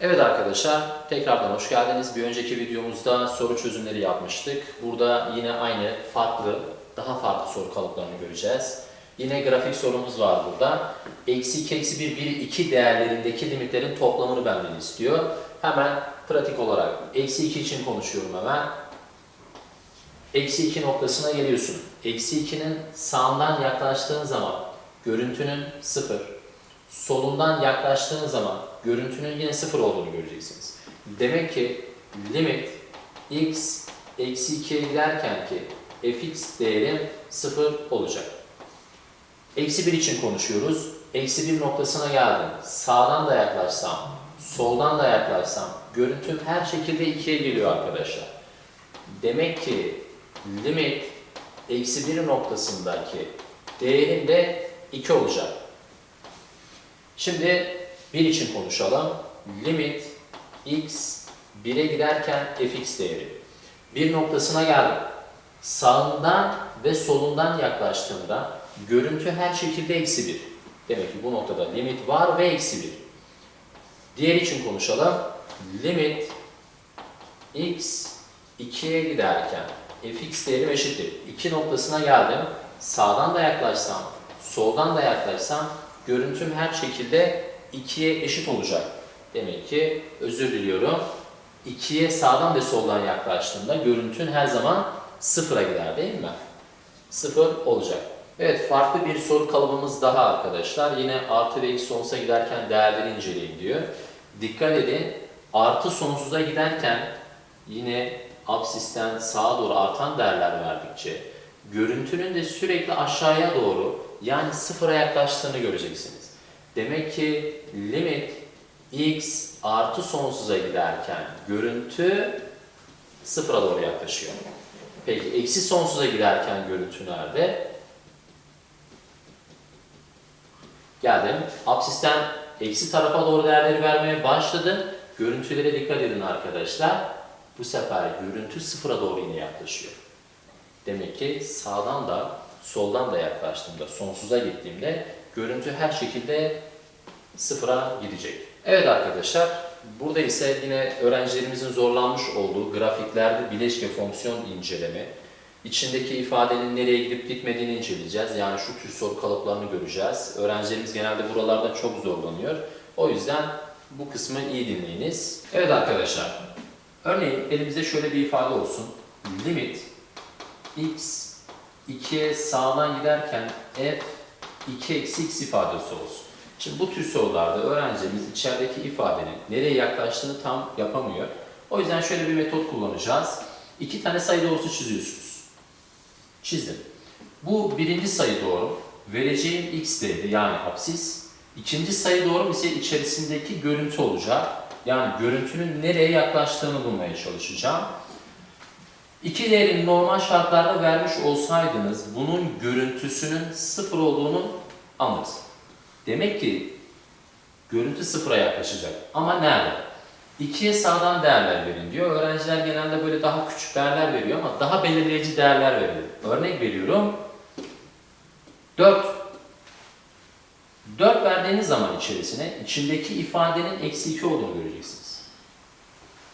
Evet arkadaşlar, tekrardan hoş geldiniz. Bir önceki videomuzda soru çözümleri yapmıştık. Burada yine aynı farklı, daha farklı soru kalıplarını göreceğiz. Yine grafik sorumuz var burada. Eksi 2, eksi 1, 1, 2 değerlerindeki limitlerin toplamını benden istiyor. Hemen pratik olarak eksi 2 için konuşuyorum hemen. Eksi 2 noktasına geliyorsun. Eksi 2'nin sağından yaklaştığın zaman görüntünün 0, solundan yaklaştığın zaman görüntünün yine 0 olduğunu göreceksiniz. Demek ki limit x eksi 2'ye giderken ki fx değeri 0 olacak. Eksi 1 için konuşuyoruz. Eksi 1 noktasına geldim. Sağdan da yaklaşsam, soldan da yaklaşsam görüntüm her şekilde 2'ye geliyor arkadaşlar. Demek ki limit eksi 1 noktasındaki değerim de 2 olacak. Şimdi 1 için konuşalım. Limit x 1'e giderken fx değeri. 1 noktasına geldim. Sağından ve solundan yaklaştığımda görüntü her şekilde eksi 1. Demek ki bu noktada limit var ve eksi 1. Diğer için konuşalım. Limit x 2'ye giderken fx değerim eşittir. 2 noktasına geldim. Sağdan da yaklaşsam, soldan da yaklaşsam görüntüm her şekilde 2'ye eşit olacak. Demek ki özür diliyorum. 2'ye sağdan ve soldan yaklaştığımda görüntün her zaman sıfıra gider değil mi? Sıfır olacak. Evet farklı bir soru kalıbımız daha arkadaşlar. Yine artı ve eksi sonsuza giderken değerleri inceleyin diyor. Dikkat edin artı sonsuza giderken yine absisten sağa doğru artan değerler verdikçe görüntünün de sürekli aşağıya doğru yani sıfıra yaklaştığını göreceksiniz. Demek ki limit x artı sonsuza giderken görüntü sıfıra doğru yaklaşıyor. Peki eksi sonsuza giderken görüntü nerede? Geldim. Absisten eksi tarafa doğru değerleri vermeye başladı. Görüntülere dikkat edin arkadaşlar. Bu sefer görüntü sıfıra doğru yine yaklaşıyor. Demek ki sağdan da soldan da yaklaştığımda, sonsuza gittiğimde görüntü her şekilde sıfıra gidecek. Evet arkadaşlar, burada ise yine öğrencilerimizin zorlanmış olduğu grafiklerde bileşke fonksiyon inceleme, içindeki ifadenin nereye gidip gitmediğini inceleyeceğiz. Yani şu tür soru kalıplarını göreceğiz. Öğrencilerimiz genelde buralarda çok zorlanıyor. O yüzden bu kısmı iyi dinleyiniz. Evet arkadaşlar, örneğin elimizde şöyle bir ifade olsun. Limit x 2'ye sağdan giderken f 2 eksi x ifadesi olsun. Şimdi bu tür sorularda öğrencimiz içerideki ifadenin nereye yaklaştığını tam yapamıyor. O yüzden şöyle bir metot kullanacağız. İki tane sayı doğrusu çiziyorsunuz. Çizdim. Bu birinci sayı doğru. Vereceğim x değeri yani apsis. İkinci sayı doğru ise içerisindeki görüntü olacak. Yani görüntünün nereye yaklaştığını bulmaya çalışacağım. İki değerin normal şartlarda vermiş olsaydınız bunun görüntüsünün sıfır olduğunu anlarız. Demek ki görüntü sıfıra yaklaşacak. Ama nerede? 2'ye sağdan değerler verin diyor. Öğrenciler genelde böyle daha küçük değerler veriyor ama daha belirleyici değerler veriyor. Örnek veriyorum. 4. 4 verdiğiniz zaman içerisine içindeki ifadenin eksi 2 olduğunu göreceksiniz.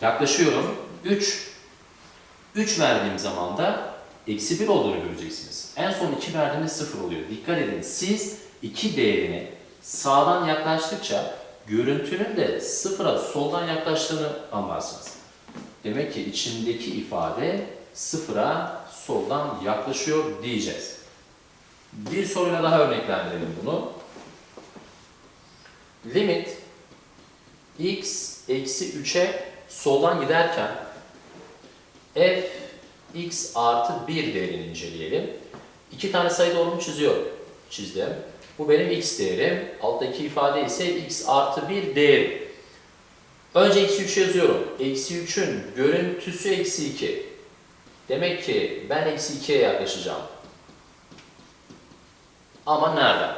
Yaklaşıyorum. 3. 3 verdiğim zaman da eksi 1 olduğunu göreceksiniz. En son 2 verdiğimde 0 oluyor. Dikkat edin siz 2 değerini sağdan yaklaştıkça görüntünün de sıfıra soldan yaklaştığını anlarsınız. Demek ki içindeki ifade sıfıra soldan yaklaşıyor diyeceğiz. Bir soruyla daha örneklendirelim bunu. Limit x eksi 3'e soldan giderken f x artı 1 değerini inceleyelim. İki tane sayı doğru mu çiziyorum? Çizdim. Bu benim x değerim. Alttaki ifade ise x artı 1 değeri. Önce eksi 3 yazıyorum. Eksi 3'ün görüntüsü eksi 2. Demek ki ben eksi 2'ye yaklaşacağım. Ama nereden?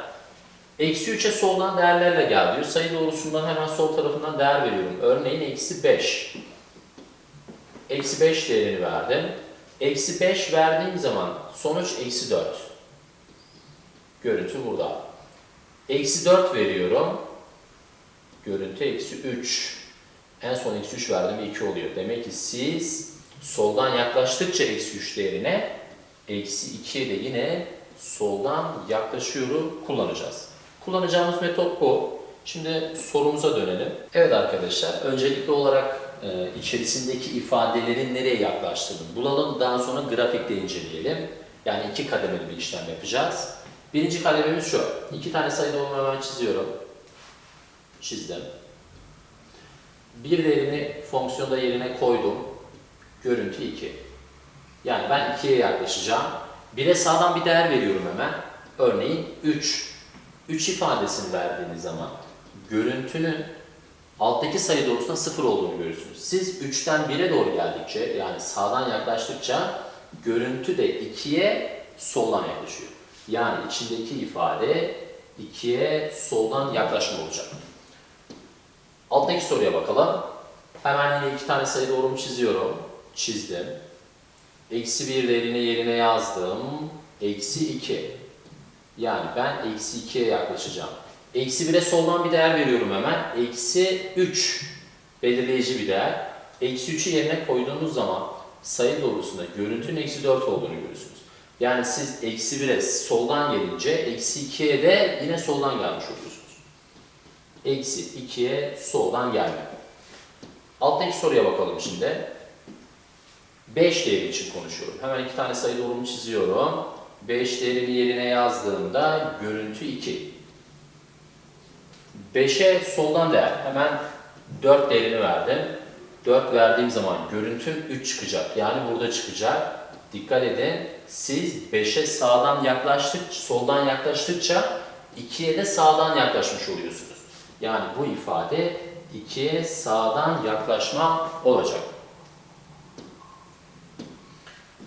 Eksi 3'e soldan değerlerle gel diyor. Sayı doğrusundan hemen sol tarafından değer veriyorum. Örneğin eksi 5. Eksi 5 değerini verdim. Eksi 5 verdiğim zaman sonuç eksi 4. Görüntü burada. Eksi 4 veriyorum. Görüntü eksi 3. En son eksi 3 verdim 2 oluyor. Demek ki siz soldan yaklaştıkça eksi 3 değerine eksi 2'ye de yine soldan yaklaşıyorum kullanacağız. Kullanacağımız metot bu. Şimdi sorumuza dönelim. Evet arkadaşlar, öncelikli olarak e, içerisindeki ifadelerin nereye yaklaştığını bulalım. Daha sonra grafikte inceleyelim. Yani iki kademeli bir işlem yapacağız. Birinci kadememiz şu. İki tane sayıda olduğunu hemen çiziyorum. Çizdim. Bir değerini fonksiyonda yerine koydum. Görüntü 2. Yani ben 2'ye yaklaşacağım. 1'e sağdan bir değer veriyorum hemen. Örneğin 3. 3 ifadesini verdiğiniz zaman görüntünün alttaki sayı doğrusunda 0 olduğunu görürsünüz. Siz 3'ten 1'e doğru geldikçe yani sağdan yaklaştıkça görüntü de 2'ye soldan yaklaşıyor. Yani içindeki ifade 2'ye soldan yaklaşma olacak. Alttaki soruya bakalım. Hemen yine iki tane sayı doğrumu çiziyorum. Çizdim. Eksi 1 değerini yerine yazdım. Eksi 2. Yani ben eksi 2'ye yaklaşacağım. Eksi 1'e soldan bir değer veriyorum hemen. Eksi 3 belirleyici bir değer. Eksi 3'ü yerine koyduğunuz zaman sayı doğrusunda görüntünün eksi 4 olduğunu görürsünüz. Yani siz eksi 1'e soldan gelince eksi 2'ye de yine soldan gelmiş oluyorsunuz. Eksi 2'ye soldan gelme. Alttaki soruya bakalım şimdi. 5 değeri için konuşuyorum. Hemen iki tane sayı doğrumu çiziyorum. 5 değerini yerine yazdığımda görüntü 2. 5'e soldan değer. Hemen 4 değerini verdim. 4 verdiğim zaman görüntüm 3 çıkacak. Yani burada çıkacak. Dikkat edin. Siz 5'e sağdan yaklaştık, soldan yaklaştıkça 2'ye de sağdan yaklaşmış oluyorsunuz. Yani bu ifade 2'ye sağdan yaklaşma olacak.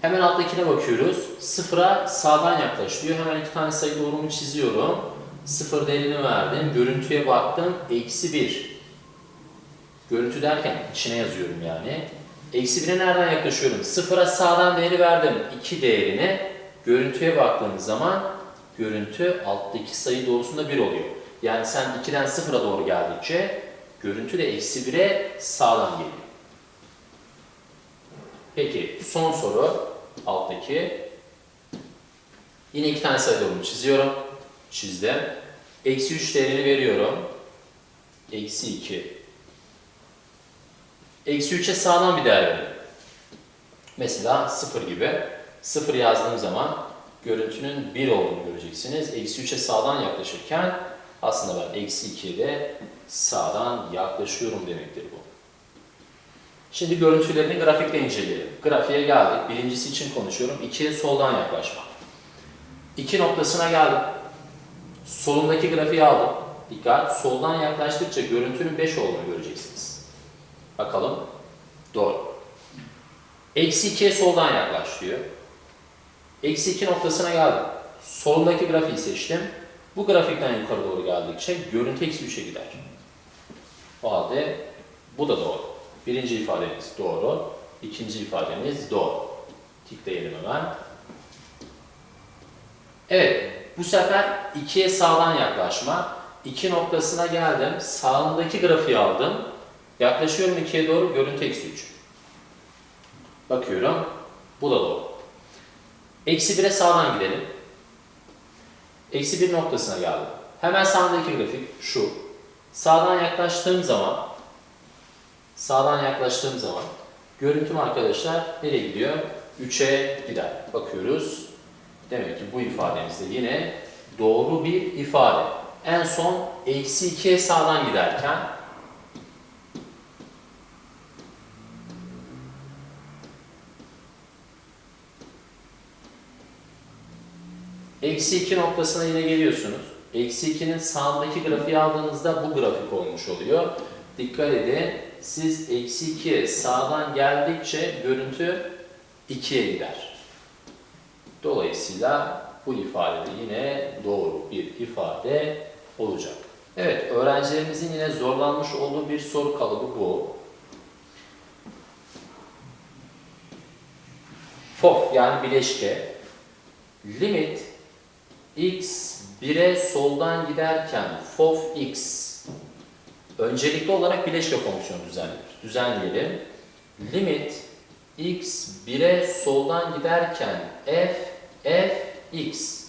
Hemen alttakine bakıyoruz. Sıfıra sağdan yaklaşıyor. Hemen iki tane sayı doğrumu çiziyorum. Sıfır değerini verdim. Görüntüye baktım. Eksi 1. Görüntü derken içine yazıyorum yani. Eksi 1'e nereden yaklaşıyorum? Sıfıra sağdan değeri verdim. 2 değerini. Görüntüye baktığımız zaman görüntü alttaki sayı doğrusunda 1 oluyor. Yani sen 2'den 0'a doğru geldikçe görüntü de eksi 1'e sağdan geliyor. Peki son soru alttaki. Yine iki tane sayı doğrumu çiziyorum. Çizdim. Eksi 3 değerini veriyorum. Eksi 2. Eksi 3'e sağdan bir değer veriyorum. Mesela 0 gibi. 0 yazdığım zaman görüntünün 1 olduğunu göreceksiniz. Eksi 3'e sağdan yaklaşırken aslında ben eksi 2'ye de sağdan yaklaşıyorum demektir bu. Şimdi görüntülerini grafikte inceleyelim. Grafiğe geldik. Birincisi için konuşuyorum. 2'ye soldan yaklaşma. 2 noktasına geldim. Solundaki grafiği aldım. Dikkat. Soldan yaklaştıkça görüntünün 5 olduğunu göreceksiniz. Bakalım. Doğru. Eksi 2'ye soldan yaklaş. Eksi 2 noktasına geldim. Solundaki grafiği seçtim. Bu grafikten yukarı doğru geldikçe görüntü eksi 3'e gider. O halde bu da doğru. Birinci ifademiz doğru. ikinci ifademiz doğru. Tikleyelim hemen. Evet, bu sefer 2'ye sağdan yaklaşma. 2 noktasına geldim. Sağındaki grafiği aldım. Yaklaşıyorum 2'ye doğru. Görüntü eksi 3. Bakıyorum. Bu da doğru. Eksi 1'e sağdan gidelim. Eksi 1 noktasına geldim. Hemen sağındaki grafik şu. Sağdan yaklaştığım zaman sağdan yaklaştığım zaman görüntüm arkadaşlar nereye gidiyor? 3'e gider. Bakıyoruz. Demek ki bu ifademizde yine doğru bir ifade. En son eksi 2'ye sağdan giderken Eksi 2 noktasına yine geliyorsunuz. Eksi 2'nin sağındaki grafiği aldığınızda bu grafik olmuş oluyor. Dikkat edin. Siz eksi 2'ye sağdan geldikçe görüntü 2'ye gider. Dolayısıyla bu ifade de yine doğru bir ifade olacak. Evet, öğrencilerimizin yine zorlanmış olduğu bir soru kalıbı bu. FOF yani bileşke limit x 1'e soldan giderken fof x öncelikli olarak bileşke fonksiyonu düzenlenir. Düzenleyelim. Limit x 1'e soldan giderken f x.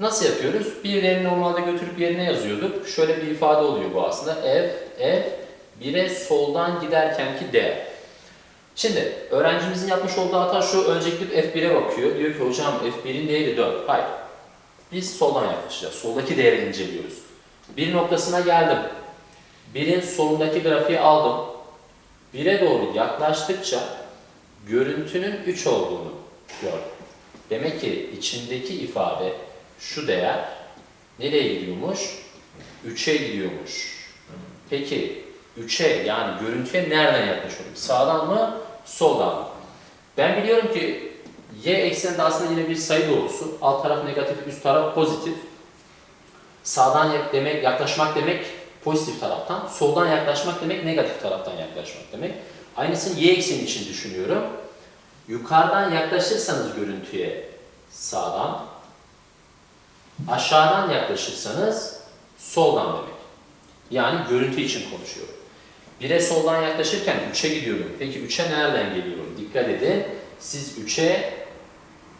Nasıl yapıyoruz? Bir değeri normalde götürüp yerine yazıyorduk. Şöyle bir ifade oluyor bu aslında. f f 1'e soldan giderkenki değer. Şimdi öğrencimizin yapmış olduğu hata şu. Öncelikle f1'e bakıyor. Diyor ki hocam f1'in değeri 4. Hayır. Biz soldan yaklaşacağız. Soldaki değeri inceliyoruz. Bir noktasına geldim. Birin solundaki grafiği aldım. Bire doğru yaklaştıkça görüntünün 3 olduğunu gördüm. Demek ki içindeki ifade şu değer nereye gidiyormuş? 3'e gidiyormuş. Peki 3'e yani görüntüye nereden yaklaşıyorum? Sağdan mı? Soldan mı? Ben biliyorum ki y ekseninde aslında yine bir sayı doğrusu. Alt taraf negatif, üst taraf pozitif. Sağdan demek, yaklaşmak demek pozitif taraftan, soldan yaklaşmak demek negatif taraftan yaklaşmak demek. Aynısını y ekseni için düşünüyorum. Yukarıdan yaklaşırsanız görüntüye sağdan, aşağıdan yaklaşırsanız soldan demek. Yani görüntü için konuşuyorum. Bire soldan yaklaşırken 3'e gidiyorum. Peki 3'e nereden geliyorum? Dikkat edin. Siz 3'e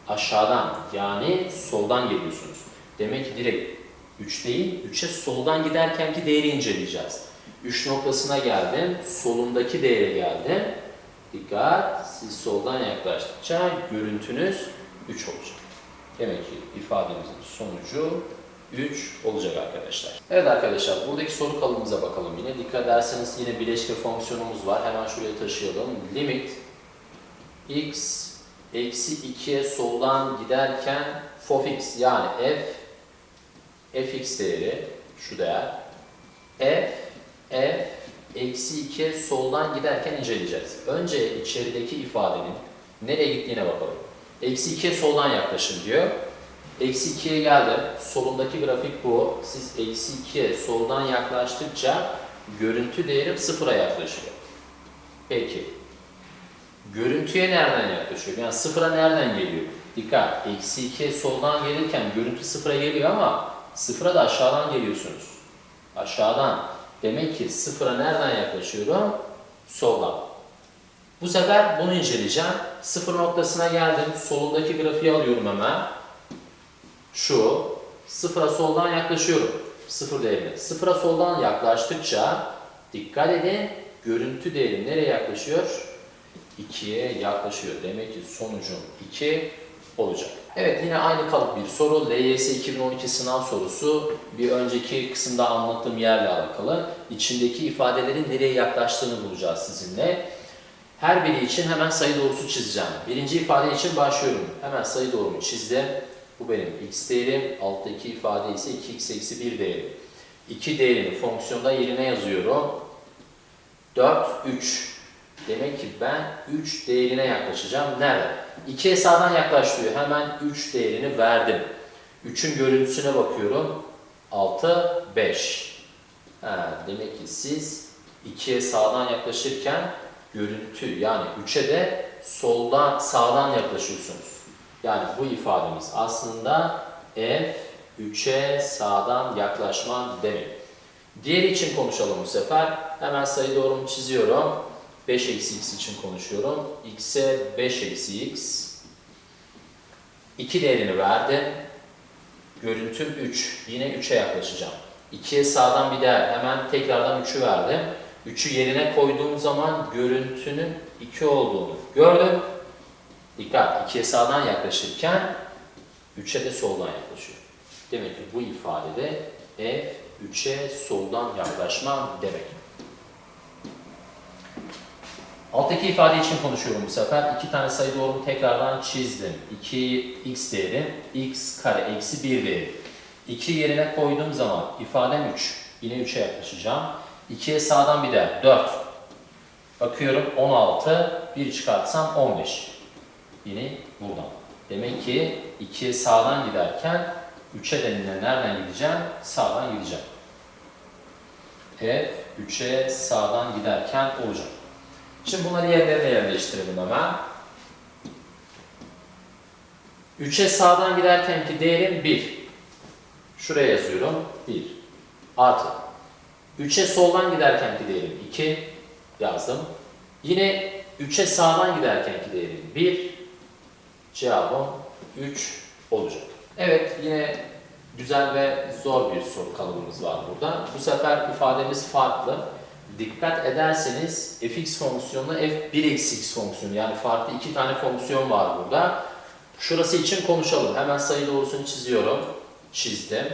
aşağıdan yani soldan geliyorsunuz. Demek ki direkt 3 değil, 3'e soldan giderkenki değeri inceleyeceğiz. 3 noktasına geldim, solundaki değere geldim. Dikkat, siz soldan yaklaştıkça görüntünüz 3 olacak. Demek ki ifademizin sonucu 3 olacak arkadaşlar. Evet arkadaşlar buradaki soru kalıbımıza bakalım yine. Dikkat ederseniz yine bileşke fonksiyonumuz var. Hemen şuraya taşıyalım. Limit x eksi 2'ye soldan giderken fx yani f fx değeri şu değer f f eksi 2'ye soldan giderken inceleyeceğiz. Önce içerideki ifadenin nereye gittiğine bakalım. Eksi 2'ye soldan yaklaşın diyor. Eksi 2'ye geldim. Solundaki grafik bu. Siz eksi 2'ye soldan yaklaştıkça görüntü değerim sıfıra yaklaşıyor. Peki. Görüntüye nereden yaklaşıyor? Yani sıfıra nereden geliyor? Dikkat. Eksi 2'ye soldan gelirken görüntü sıfıra geliyor ama sıfıra da aşağıdan geliyorsunuz. Aşağıdan. Demek ki sıfıra nereden yaklaşıyorum? Soldan. Bu sefer bunu inceleyeceğim. Sıfır noktasına geldim. Solundaki grafiği alıyorum hemen. Şu. Sıfıra soldan yaklaşıyorum. Sıfır değerine. Sıfıra soldan yaklaştıkça dikkat edin görüntü değeri nereye yaklaşıyor? 2'ye yaklaşıyor. Demek ki sonucum 2 olacak. Evet yine aynı kalıp bir soru. LYS 2012 sınav sorusu. Bir önceki kısımda anlattığım yerle alakalı. İçindeki ifadelerin nereye yaklaştığını bulacağız sizinle. Her biri için hemen sayı doğrusu çizeceğim. Birinci ifade için başlıyorum. Hemen sayı doğrumu çizdim. Bu benim x değerim. Alttaki ifade ise 2x eksi 1 değeri. 2 değerini fonksiyonda yerine yazıyorum. 4, 3. Demek ki ben 3 değerine yaklaşacağım. Nerede? 2'ye sağdan yaklaş. Hemen 3 değerini verdim. 3'ün görüntüsüne bakıyorum. 6, 5. Ha, demek ki siz 2'ye sağdan yaklaşırken görüntü yani 3'e de soldan sağdan yaklaşıyorsunuz. Yani bu ifademiz aslında f 3'e sağdan yaklaşma demek. Diğeri için konuşalım bu sefer. Hemen sayı doğrumu çiziyorum. 5 eksi x için konuşuyorum. x'e 5 eksi x. 2 değerini verdim. Görüntüm 3. Yine 3'e yaklaşacağım. 2'ye sağdan bir değer. Hemen tekrardan 3'ü verdim. 3'ü yerine koyduğum zaman görüntünün 2 olduğunu gördüm. Dikkat, 2'ye sağdan yaklaşırken 3'e de soldan yaklaşıyor. Demek ki bu ifadede f 3'e soldan yaklaşma demek. Alttaki ifade için konuşuyorum bu sefer. İki tane sayı doğrumu tekrardan çizdim. 2x değeri, x kare eksi 1 değeri. 2 yerine koyduğum zaman ifadem 3. Yine 3'e yaklaşacağım. 2'ye sağdan bir değer 4. Bakıyorum 16, 1 çıkartsam 15. Yine buradan. Demek ki 2'ye sağdan giderken 3'e de yine nereden gideceğim? Sağdan gideceğim. F 3'e sağdan giderken olacak. Şimdi bunları yerlerine yerleştirelim hemen. 3'e sağdan giderkenki değerim 1. Şuraya yazıyorum. 1. Artı. 3'e soldan giderkenki değerim 2 yazdım. Yine 3'e sağdan giderkenki değerim 1. Cevabım 3 olacak. Evet yine güzel ve zor bir soru kalıbımız var burada. Bu sefer ifademiz farklı. Dikkat ederseniz fx fonksiyonuna f1 eksi x fonksiyonu yani farklı iki tane fonksiyon var burada. Şurası için konuşalım. Hemen sayı doğrusunu çiziyorum. Çizdim.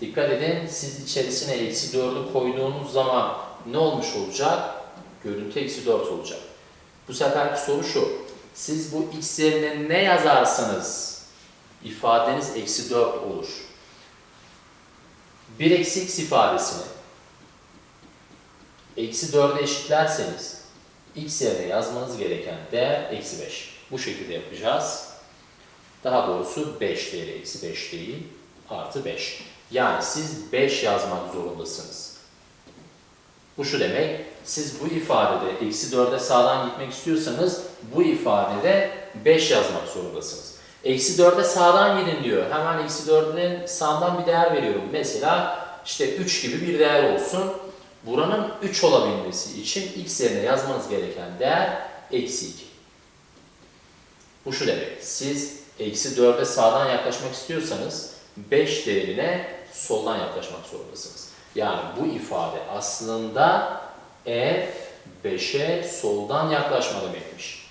Dikkat edin siz içerisine eksi 4'ü koyduğunuz zaman ne olmuş olacak? Görüntü eksi 4 olacak. Bu seferki soru şu. Siz bu x yerine ne yazarsanız ifadeniz eksi 4 olur. 1 eksi x ifadesini eksi 4'e eşitlerseniz x yerine yazmanız gereken değer eksi 5. Bu şekilde yapacağız. Daha doğrusu 5 değeri eksi 5 değil artı 5. Yani siz 5 yazmak zorundasınız. Bu şu demek, siz bu ifadede eksi 4'e sağdan gitmek istiyorsanız bu ifadede 5 yazmak zorundasınız. Eksi 4'e sağdan gidin diyor. Hemen eksi 4'ün sağdan bir değer veriyorum. Mesela işte 3 gibi bir değer olsun. Buranın 3 olabilmesi için x yerine yazmanız gereken değer eksi 2. Bu şu demek, siz eksi 4'e sağdan yaklaşmak istiyorsanız 5 değerine soldan yaklaşmak zorundasınız. Yani bu ifade aslında f 5'e soldan yaklaşma demekmiş.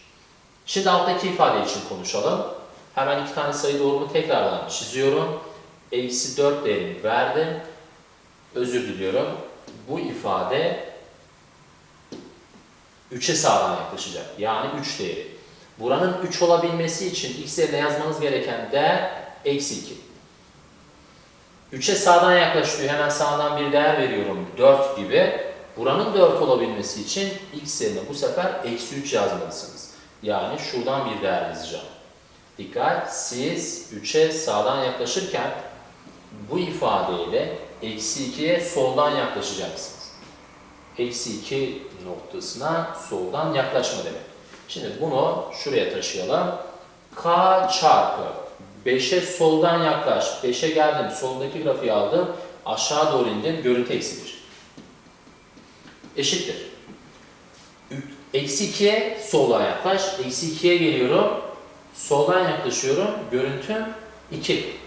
Şimdi alttaki ifade için konuşalım. Hemen iki tane sayı doğrumu tekrardan çiziyorum. Eksi 4 değerini verdim. Özür diliyorum. Bu ifade 3'e sağdan yaklaşacak. Yani 3 değeri. Buranın 3 olabilmesi için x yerine yazmanız gereken değer eksi 2. 3'e sağdan yaklaşıyor. Hemen sağdan bir değer veriyorum. 4 gibi. Buranın 4 olabilmesi için x yerine bu sefer eksi 3 yazmalısınız. Yani şuradan bir değer yazacağım. Dikkat! Siz 3'e sağdan yaklaşırken bu ifadeyle eksi 2'ye soldan yaklaşacaksınız. Eksi 2 noktasına soldan yaklaşma demek. Şimdi bunu şuraya taşıyalım. K çarpı 5'e soldan yaklaş. 5'e geldim. Soldaki grafiği aldım. Aşağı doğru indim. Görüntü eksi 1. Eşittir. Eksi 2'ye soldan yaklaş. Eksi 2'ye geliyorum. Soldan yaklaşıyorum. Görüntüm 2.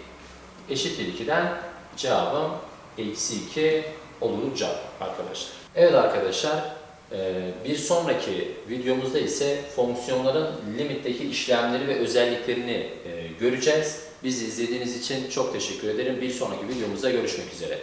Eşittir 2'den cevabım eksi 2 olacak arkadaşlar. Evet arkadaşlar ee, bir sonraki videomuzda ise fonksiyonların limitteki işlemleri ve özelliklerini e, göreceğiz. Bizi izlediğiniz için çok teşekkür ederim. Bir sonraki videomuzda görüşmek üzere.